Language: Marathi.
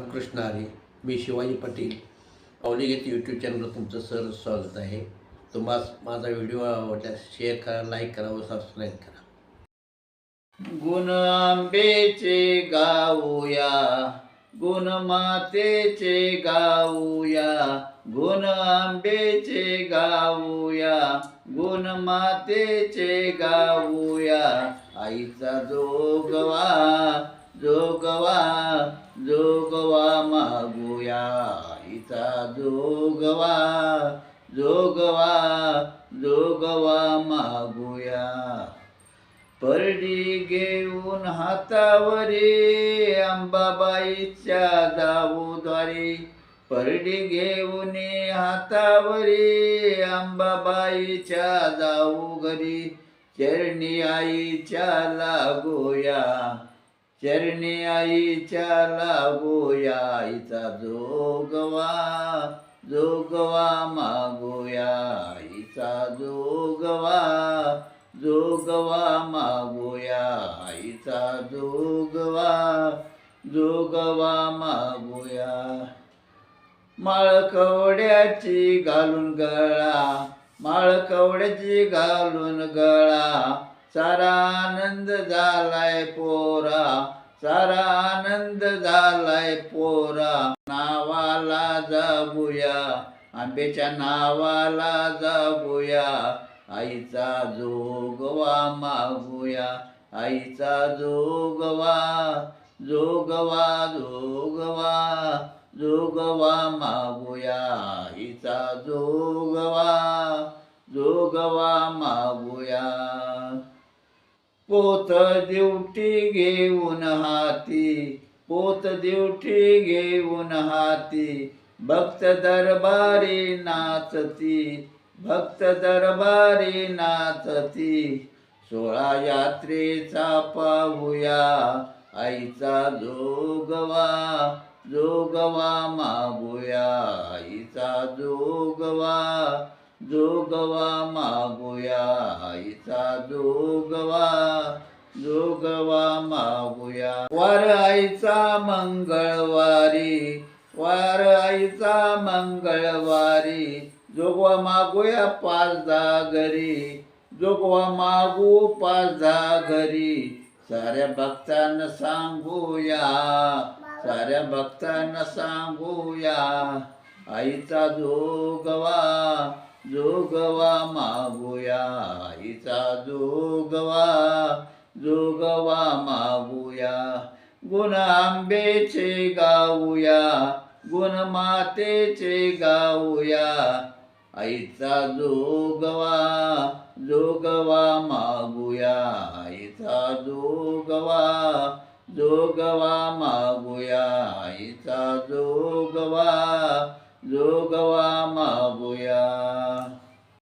रामकृष्ण हरी मी शिवाजी पाटील. अवलिगीत यूट्यूब चॅनलवर तुमचं सर स्वागत आहे. तुम्हाला माझा व्हिडिओ आवडल्यास शेअर करा लाईक करा व सबस्क्राईब करा. गुण आंबेचे गाऊया गुण मातेचे गाऊया गुण आंबेचे गाऊया गुण मातेचे गाऊया आईचा जोगवा जोगवा जोगवा मागूया आईचा जोगवा जोगवा जोगवा मागूया. परडी घेऊन हातावरी अंबाबाईच्या दाऊद्वारी. परडी घेऊन हातावरी अंबाबाईच्या दाऊ घरी चरणी आईच्या लागोया चरणी आईच्या लागोया आईचा जोगवा जोगवा मागोया आईचा जोगवा जोगवा मागोया आईचा जोगवा जोगवा मागोया माळकवड्याची घालून गळा माळकवड्याची घालून गळा सारा आनंद झालाय पोरा सारा आनंद झालाय पोरा. नावाला जाबूया आंबेच्या नावाला जाबूया आईचा जोगवा मागूया आईचा जोगवा जोगवा जोगवा जोगवा मागूया. आईचा जोगवा जोगवा मागूया. पोत दिवटी घेऊन हाती पोत दिवटी घेऊन हाती. भक्त दरबारी नाचती भक्त दरबारी नाचती. सोळा यात्रेचा पाहूया आईचा जोगवा जोगवा मागूया. आईचा जोगवा जोगवा मागूया आईचा जोगवा. जोगवा मागूया वार आईचा मंगळवारी वार आईचा मंगळवारी जोगवा मागूया पाच दहा घरी जोगवा मागू पाच दहा घरी साऱ्या भक्तांना सांगूया साऱ्या भक्तांना सांगूया आईचा जोगवा जोगवा मागूया आईचा जोगवा. जोगवा मागूया गुण आंबेचे गाऊया गुण मातेचे गाऊया. आईचा जोगवा जोगवा मागूया आईचा जोगवा जोगवा मागूया आईचा जोगवा जोगवा